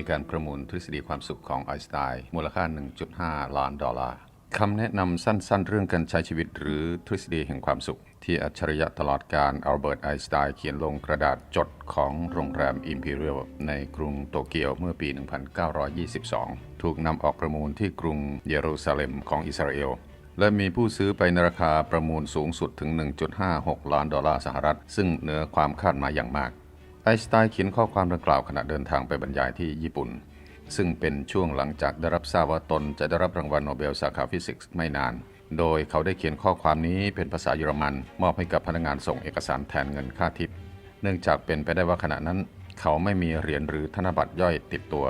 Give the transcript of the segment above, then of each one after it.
มีการประมูลทฤษฎีความสุขของไอน์สไตน์มูลค่า 1.5 ล้านดอลลาร์คำแนะนำสั้นๆ เรื่องการใช้ชีวิตหรือทฤษฎีแห่งความสุข ที่อัจฉริยะตลอดการอัลเบิร์ตไอน์สไตน์เขียนลงกระดาษจดของโรงแรม Imperial ในกรุงโตเกียวเมื่อปี 1922 ถูกนำออกประมูลที่กรุงเยรูซาเล็มของอิสราเอลและมีผู้ซื้อไปในราคาประมูลสูงสุดถึง 1.56 ล้านดอลลาร์สหรัฐ ซึ่งเหนือความคาดหมายอย่างมาก ไอน์สไตน์เขียนข้อความดังกล่าวขณะเดินทางไปบรรยายที่ญี่ปุ่น ซึ่งเป็นช่วงหลังจากได้รับทราบว่าตนจะได้รับรางวัลโนเบลสาขาฟิสิกส์ไม่นาน โดยเขาได้เขียนข้อความนี้เป็นภาษาเยอรมัน มอบให้กับพนักงานส่งเอกสารแทนเงินค่าทิป เนื่องจากเป็นไปได้ว่าขณะนั้น เขาไม่มีเหรียญหรือธนบัตรย่อยติดตัว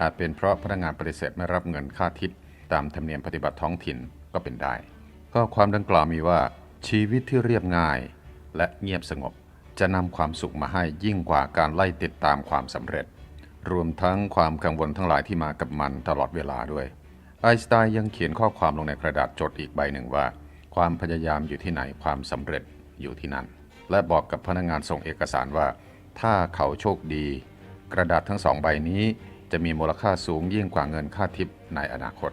อาจเป็นเพราะพนักงานปฏิเสธไม่รับเงินค่าทิป ตามธรรมเนียมปฏิบัติท้องถิ่นก็เป็นได้ข้อความดังกล่าวมีว่าชีวิตที่เรียบง่ายและเงียบสงบ จะนำความสุขมาให้ยิ่งกว่าการไล่ติดตามความสำเร็จ รวมทั้งความกังวลทั้งหลายที่มากับมันตลอดเวลาด้วย ไอน์สไตน์ยังเขียนข้อความลงในกระดาษจดอีกใบหนึ่งว่า ความพยายามอยู่ที่ไหนความสำเร็จอยู่ที่นั่น และบอกกับพนักงานส่งเอกสารว่า ถ้าเขาโชคดี กระดาษทั้งสองใบนี้จะมีมูลค่าสูงยิ่งกว่าเงินค่าทิปในอนาคต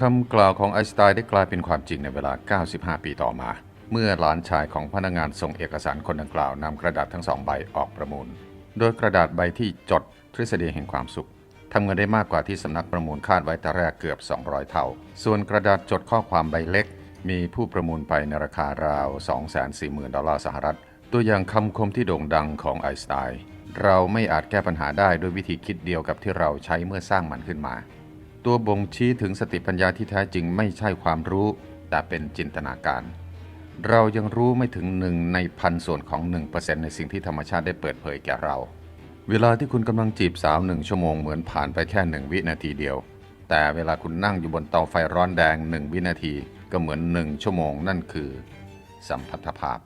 คำกล่าวของไอน์สไตน์ได้กลายเป็นความจริงในเวลา 95 ปีต่อมา เมื่อหลานชายของพนักงานส่งเอกสารคนดังกล่าวนำกระดาษทั้งสองใบออกประมูล โดยกระดาษใบที่จดทฤษฎีแห่งความสุขทำเงินได้มากกว่าที่สำนักประมูลคาดไว้แต่แรกเกือบ 200 เท่า ส่วนกระดาษจดข้อความใบเล็ก มีผู้ประมูลไปในราคาราว 240,000 ดอลลาร์สหรัฐ ตัวอย่างคำคมที่โด่งดังของไอน์สไตน์เราไม่อาจแก้ปัญหาได้ด้วยวิธีคิดเดียวกับที่เราใช้เมื่อสร้างมันขึ้นมา ตัวบ่งชี้ถึงสติปัญญาที่แท้จริงไม่ใช่ความรู้ แต่เป็นจินตนาการ เรายังรู้ไม่ถึงหนึ่งในพันส่วนของ 1%ในสิ่งที่ธรรมชาติได้เปิดเผยแก่เรา เวลาที่คุณกำลังจีบสาวหนึ่งชั่วโมงเหมือนผ่านไปแค่หนึ่งวินาทีเดียว แต่เวลาคุณนั่งอยู่บนเตาไฟร้อนแดงหนึ่งวินาทีก็เหมือนหนึ่งชั่วโมงนั่นคือ สัมพัทธภาพ